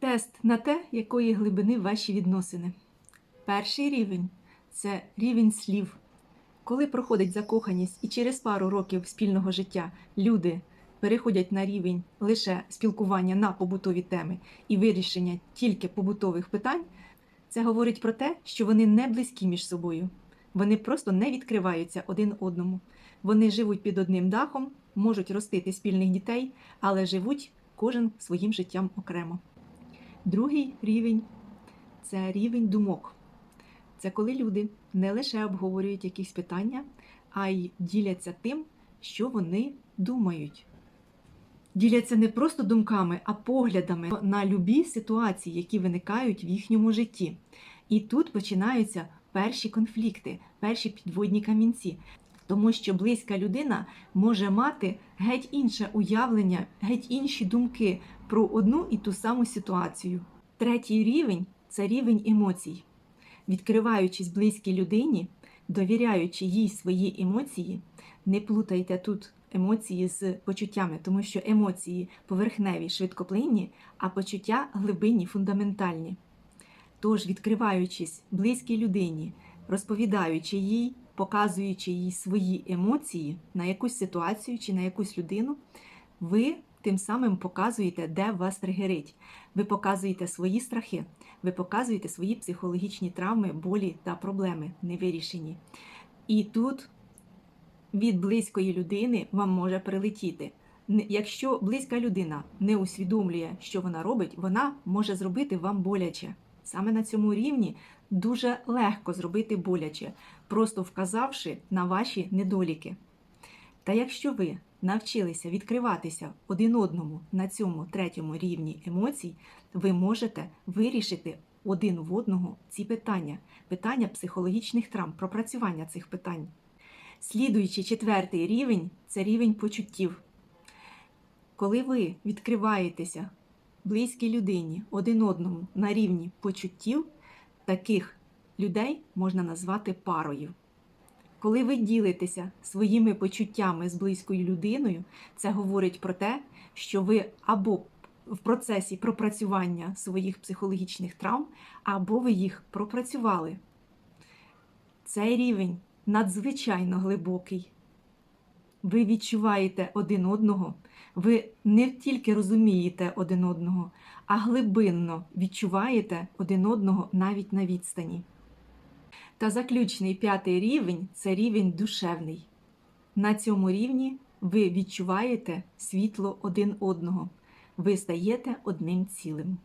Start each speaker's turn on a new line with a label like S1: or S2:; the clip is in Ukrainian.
S1: Тест на те, якої глибини ваші відносини. Перший рівень це рівень слів. Коли проходить закоханість і через пару років спільного життя люди переходять на рівень лише спілкування на побутові теми і вирішення тільки побутових питань, це говорить про те, що вони не близькі між собою. Вони просто не відкриваються один одному. Вони живуть під одним дахом, можуть ростити спільних дітей, але живуть кожен своїм життям окремо. Другий рівень це рівень думок. Це коли люди не лише обговорюють якісь питання, а й діляться тим, що вони думають. Діляться не просто думками, а поглядами на любі ситуації, які виникають в їхньому житті. І тут починаються перші конфлікти, перші підводні камінці. Тому що близька людина може мати геть інше уявлення, геть інші думки про одну і ту саму ситуацію. Третій рівень це рівень емоцій. Відкриваючись близькій людині, довіряючи їй свої емоції, не плутайте тут емоції з почуттями, тому що емоції поверхневі, швидкоплинні, а почуття глибинні, фундаментальні. Тож, відкриваючись близькій людині, розповідаючи їй, показуючи їй свої емоції на якусь ситуацію чи на якусь людину, ви тим самим показуєте, де вас тригерить. Ви показуєте свої страхи, ви показуєте свої психологічні травми, болі та проблеми невирішені. І тут від близької людини вам може прилетіти. Якщо близька людина не усвідомлює, що вона робить, вона може зробити вам боляче. Саме на цьому рівні дуже легко зробити боляче, просто вказавши на ваші недоліки. Та якщо ви навчилися відкриватися один одному на цьому третьому рівні емоцій, ви можете вирішити один в одного ці питання, питання психологічних травм, пропрацювання цих питань. Слідуючий четвертий рівень це рівень почуттів. Коли ви відкриваєтеся близькій людині один одному на рівні почуттів, таких людей можна назвати парою. Коли ви ділитеся своїми почуттями з близькою людиною, це говорить про те, що ви або в процесі пропрацювання своїх психологічних травм, або ви їх пропрацювали. Цей рівень надзвичайно глибокий. Ви відчуваєте один одного, ви не тільки розумієте один одного, а глибинно відчуваєте один одного навіть на відстані. Та заключний п'ятий рівень це рівень душевний. На цьому рівні ви відчуваєте світло один одного, ви стаєте одним цілим.